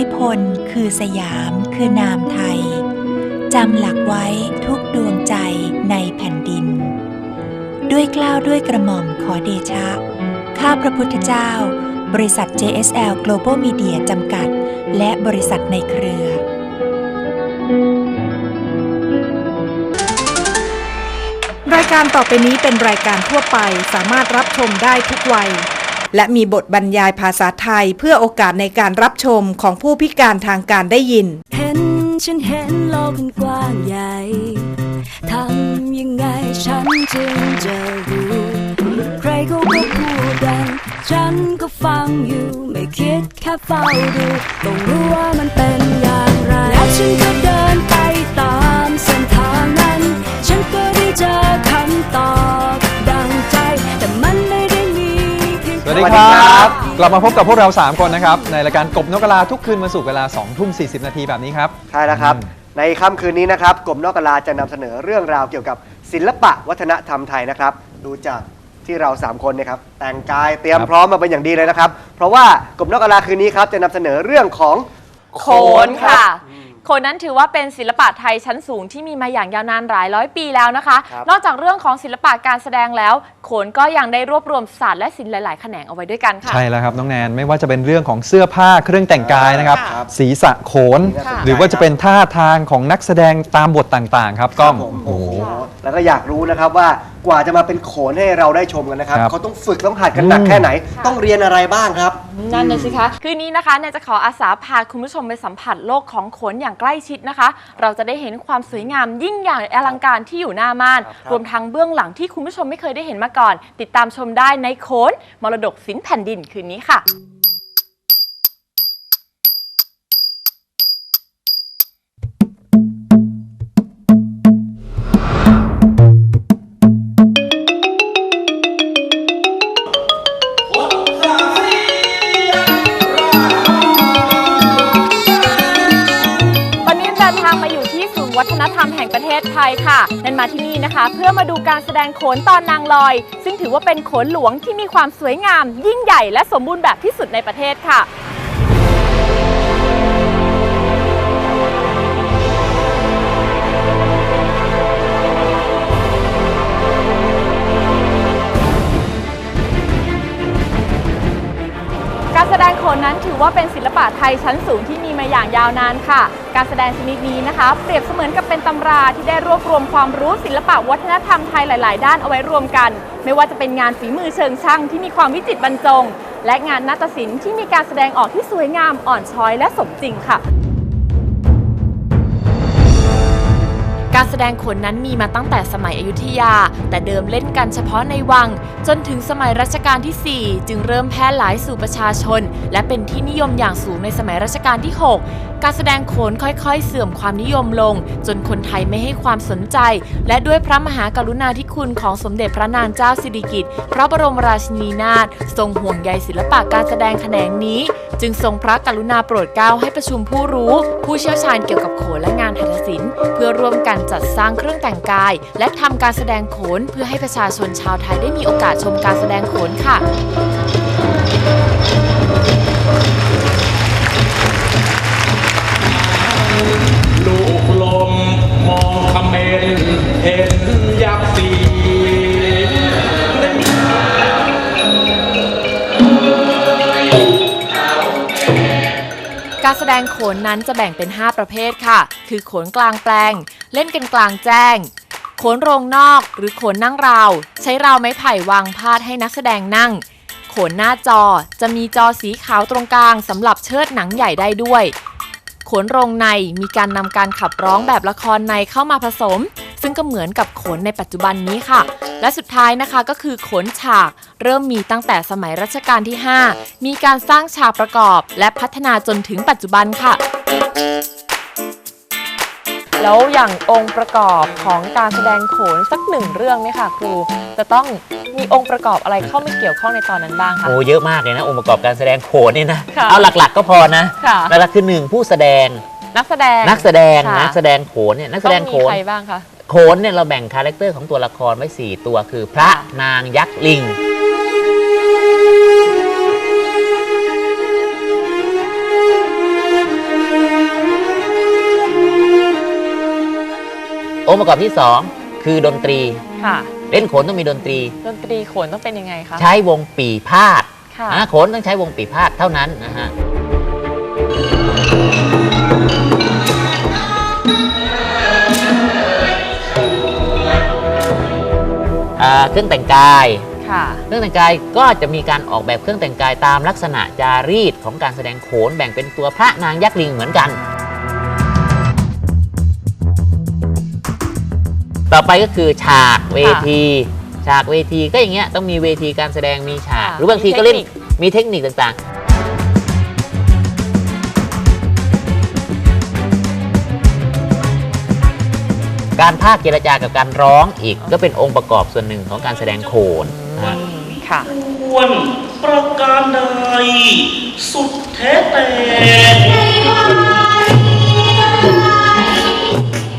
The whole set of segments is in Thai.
มิพลคือสยามคือนามไทย จำหลักไว้ทุกดวงใจในแผ่นดิน ด้วยกล้าวด้วยกระหม่อมขอเดชะ ข้าพระพุทธเจ้า บริษัท JSL Global Media จำกัด และบริษัทในเครือ รายการต่อไปนี้เป็นรายการทั่วไปสามารถรับชมได้ทุกวัย และมีบทบรรยายภาษาไทยเพื่อโอกาสในการรับชมของผู้พิการทางการได้ยิน เห็นฉันเห็นโลกมันกว้างใหญ่ทำยังไงฉันจึงจะรู้ใครเขาก็พูดดังฉันก็ฟังอยู่ไม่คิดแค่เฝ้าดูต้องรู้ว่ามันเป็นอย่างไร แล้วฉันก็เดินไปตามเส้นทางนั้น ฉันก็ได้เจอคำตอบ สวัสดีครับ กลับมาพบกับพวกเรา 3 คนนะครับ ในรายการกบนกกระลาทุกคืนวันศุกร์เวลา2ทุ่ม40 นาทีแบบนี้ครับ ใช่แล้วครับอืมในค่ำคืนนี้นะครับกรมนอกกะลาจะนำเสนอเรื่องราวเกี่ยวกับศิลปะวัฒนธรรมไทยนะครับ ดูจากที่เรา 3 คนเนะครับแต่งกายเตรียมพร้อมมาเป็นอย่างดีเลยนะครับ เพราะว่ากรมนอกกะลาคืนนี้ครับจะนำเสนอเรื่องของโขนค่ะ โขนนั้นถือว่าเป็นศิลปะไทยชั้นสูงที่มีมาอย่างยาวนานหลายร้อยปีแล้วนะคะ ครับ นอกจากเรื่องของศิลปะการแสดงแล้ว โขนก็ยังได้รวบรวมศาสตร์และศิลป์หลาย ๆ แขนงเอาไว้ด้วยกันค่ะ ใช่แล้วครับน้องแนนไม่ว่าจะเป็นเรื่องของเสื้อผ้าเครื่องแต่งกายนะครับ ครับศีรษะโขน ค่ะ หรือว่าจะเป็นท่าทางของนักแสดงตามบทต่างๆ ครับก้องผมโอ้โหแล้วก็อยากรู้นะครับว่ากว่าจะมาเป็นโขนให้เราได้ชมกันนะครับ ครับ เขาต้องฝึกต้องหัดกันหนักแค่ไหน ต้องเรียนอะไรบ้างครับ นั่นเลยสิคะ คืนนี้นะคะแนนจะขออาสาพาคุณผู้ชมไปสัมผัสโลกของโขนอย่างใกล้ชิดนะคะ เราจะได้เห็นความสวยงามยิ่งใหญ่อลังการที่อยู่หน้าม่านครับรวมทั้งเบื้องหลังที่คุณผู้ชมไม่เคยได้เห็นมาก่อน ติดตามชมได้ในโขนมรดกศิลป์แผ่นดินคืนนี้ค่ะ วัฒนธรรมแห่งประเทศไทยค่ะ นันมาที่นี่นะคะ เพื่อมาดูการแสดงโขนตอนนางลอย ซึ่งถือว่าเป็นโขนหลวงที่มีความสวยงาม ยิ่งใหญ่และสมบูรณ์แบบที่สุดในประเทศค่ะาเป็นศิลปะไทยชั้นสูงที่มีมาอย่างยาวนานค่ะ การแสดงชนิดนี้นะคะ เปรียบเสมือนกับเป็นตำราที่ได้รวบรวมความรู้ศิลปะวัฒนธรรมไทยหลาย ๆ ด้านเอาไว้รวมกัน ไม่ว่าจะเป็นงานฝีมือเชิงช่างที่มีความวิจิตรบรรจง และงานนาฏศิลป์ที่มีการแสดงออกที่สวยงามอ่อนช้อยและสมจริงค่ะ การแสดงโขนนั้นมีมาตั้งแต่สมัยอยุธยา แต่เดิมเล่นกันเฉพาะในวัง จนถึงสมัยรัชกาลที่ 4 จึงเริ่มแพร่หลายสู่ประชาชน และเป็นที่นิยมอย่างสูงในสมัยรัชกาลที่ 6 การแสดงโขนค่อยๆ เสื่อมความนิยมลง จนคนไทยไม่ให้ความสนใจ และด้วยพระมหากรุณาธิคุณของสมเด็จพระนางเจ้าสิริกิติ์พระบรมราชินีนาถทรงห่วงใยศิลปะการแสดงแขนงนี้ จึงทรงพระกรุณาโปรดเกล้าให้ประชุมผู้รู้ ผู้เชี่ยวชาญเกี่ยวกับโขนและงานหัตถศิลป์ เพื่อร่วมกันจัดสร้างเครื่องแต่งกาย และทำการแสดงโขนเพื่อให้ประชาชนชาวไทยได้มีโอกาสชมการแสดงโขนค่ะลูกลมมองคำเมนเห็น การแสดงโขนนั้นจะแบ่งเป็น 5 ประเภทค่ะ คือโขนกลางแปลง เล่นกันกลางแจ้ง โขนโรงนอก หรือโขนนั่งราว ใช้ราวไม้ไผ่วางพาดให้นักแสดงนั่ง โขนหน้าจอจะมีจอสีขาวตรงกลางสำหรับเชิดหนังใหญ่ได้ด้วย โขนโรงในมีการนำการขับร้องแบบละครในเข้ามาผสม ซึ่งก็เหมือนกับโขนในปัจจุบันนี้ค่ะ และสุดท้ายนะคะก็คือโขนฉากเริ่มมีตั้งแต่สมัยรัชกาลที่ 5 มีการสร้างฉากประกอบ และพัฒนาจนถึงปัจจุบันค่ะแล้วอย่างองค์ประกอบของการแสดงโขนสักหนึ่งเรื่องเนี่ยค่ะครูจะต้องมีองค์ประกอบอะไรเข้ามาเกี่ยวข้องในตอนนั้นบ้างคะ โอ้เยอะมากเลยนะ องค์ประกอบการแสดงโขนเนี่ยนะค่ะเอาหลักๆ ก็พอนะค่ะ หลักๆคือหนึ่งผู้แสดงนักแสดงนักแสดงค่ะ นักแสดงโขนเนี่ยนักแสดงโขต้องมีนใครบ้างคะ โขนเนี่ยเราแบ่งคาแรคเตอร์ของตัวละครไว้ 4 ตัวคือ พระนางยักษ์ลิง องค์ประกอบที่ 2 คือดนตรี ค่ะ เล่นโขนต้องมีดนตรี ดนตรีโขนต้องเป็นยังไงคะ ใช้วงปีพาดค่ะโขนต้องใช้วงปีพาดเท่านั้นนะฮะ เครื่องแต่งกายค่ะ เครื่องแต่งกายก็จะมีการออกแบบเครื่องแต่งกายตามลักษณะจารีตของการแสดงโขนแบ่งเป็นตัวพระนางยักษ์ลิงเหมือนกัน ต่อไปก็คือฉากเวที ฉากเวทีก็อย่างเงี้ยต้องมีเวทีการแสดงมีฉาก ค่ะหรือบางทีมีก็เล่นเทคนิคมีเทคนิคต่างๆ การภาคเจรจากับการร้องอีกก็เป็นองค์ประกอบส่วนหนึ่งของการแสดงโขนนะฮะ ค่ะควรประการใดสุดแท้แต่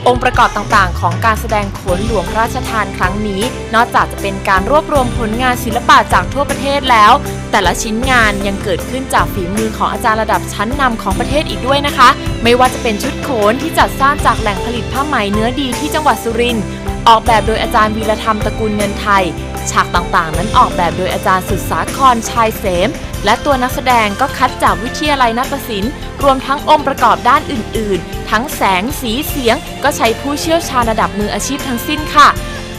องค์ประกอบต่างๆ ของการแสดงโขนหลวงพระราชทานครั้งนี้ นอกจากจะเป็นการรวบรวมผลงานศิลปะจากทั่วประเทศแล้ว แต่ละชิ้นงานยังเกิดขึ้นจากฝีมือของอาจารย์ระดับชั้นนำของประเทศอีกด้วยนะคะ ไม่ว่าจะเป็นชุดโขนที่จัดสร้างจากแหล่งผลิตผ้าไหมเนื้อดีที่จังหวัดสุรินทร์ออกแบบโดยอาจารย์วีรธรรมตระกูลเงินไทย ฉากต่างๆ นั้นออกแบบโดยอาจารย์สุดสาครชัยเสม และตัวนักแสดงก็คัดจากวิทยาลัยนักศิลป์รวมทั้งองค์ประกอบด้านอื่น ๆ ทั้งแสงสีเสียง ก็ใช้ผู้เชี่ยวชาญระดับมืออาชีพทั้งสิ้นค่ะ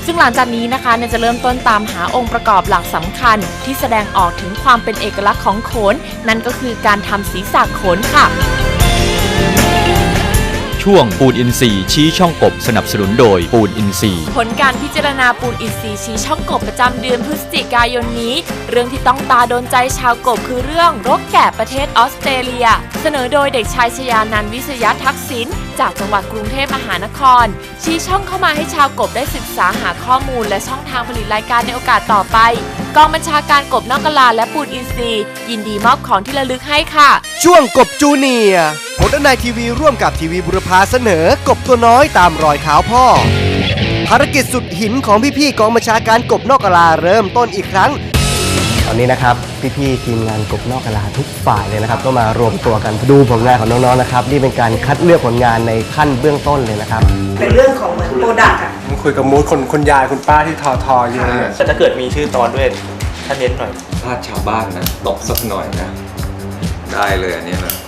ซึ่งหลังจากนี้นะคะเนี่ยจะเริ่มต้นตามหาองค์ประกอบหลักสำคัญ ที่แสดงออกถึงความเป็นเอกลักษณ์ของโขน นั่นก็คือการทำศีรษะโขนค่ะ ช่วงปูนอินทรีย์ชี้ช่องกบสนับสนุนโดยปูนอินทรีย์ ผลการพิจารณาปูนอินทรีย์ชี้ช่องกบประจำเดือนพฤศจิกายนนี้ เรื่องที่ต้องตาโดนใจชาวกบคือเรื่องรกแกะประเทศออสเตรเลีย เสนอโดยเด็กชายชยานันท์วิสยทักษิณจากจังหวัดกรุงเทพมหานคร ชี้ช่องเข้ามาให้ชาวกบได้ศึกษาหาข้อมูลและช่องทางผลิตรายการในโอกาสต่อไปกองบัญชาการกบนอกกะลาและปูนอินทรีย์ยินดีมอบของที่ระลึกให้ค่ะ ช่วงกบจูเนียร์ โมเดิร์นไนทีวีร่วมกับทีวีบุรพาเสนอกบตัวน้อยตามรอยเท้าพ่อ ภารกิจสุดหินของพี่ๆกองบัญชาการกบนอกกะลาเริ่มต้นอีกครั้ง ตอนนี้นะครับพี่ๆทีมงานกบนอกกะลาทุกฝ่ายเลยนะครับ ก็มารวมตัวกันดูผลงานของน้องๆนะครับนี่เป็นการคัดเลือกผลงานในขั้นเบื้องต้นเลยนะครับ เป็นเรื่องของเหมือนโปรดักต์อะผมคุยกับมูดคนคนยายคุณป้าที่ทอทออยู่เนี่ยแต่ถ้าเกิดมีชื่อตอนด้วยถ้าเน้นหน่อย พลาดชาวบ้านนะตบสักหน่อยนะ ได้เลยอันนี้นะ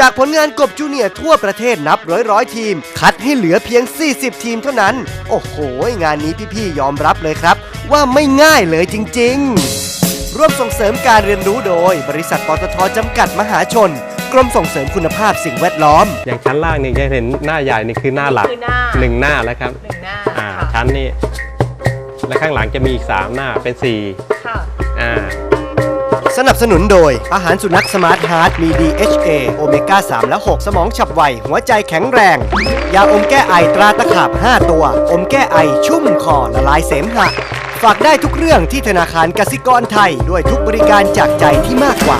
จากผลงานกบจูเนียร์ทั่วประเทศนับร้อยร้อยๆทีม คัดให้เหลือเพียง 40 ทีมเท่านั้น โอ้โห งานนี้พี่ๆยอมรับเลยครับ ว่าไม่ง่ายเลยจริง ๆ ร่วมส่งเสริมการเรียนรู้โดย บริษัทปตทจำกัดมหาชน กรมส่งเสริมคุณภาพสิ่งแวดล้อม อย่างชั้นล่างนี่จะเห็นหน้าใหญ่นี่คือหน้าหลักคือหน้า หนึ่งหน้าแล้วครับ หนึ่งหน้าอ่าชั้นนี้ และข้างหลังจะมีอีกสามหน้าเป็นสี่ค่ะ อ่า สนับสนุนโดย อาหารสุนัขสมาร์ทฮาร์ดมี DHA โอเมก้า 3 และ 6 สมองฉับไว หัวใจแข็งแรง ยาอมแก้ไอตราตะขาบ 5 ตัว อมแก้ไอชุ่มคอละลายเสมหะ ฝากได้ทุกเรื่องที่ธนาคารกสิกรไทย ด้วยทุกบริการจากใจที่มากกว่า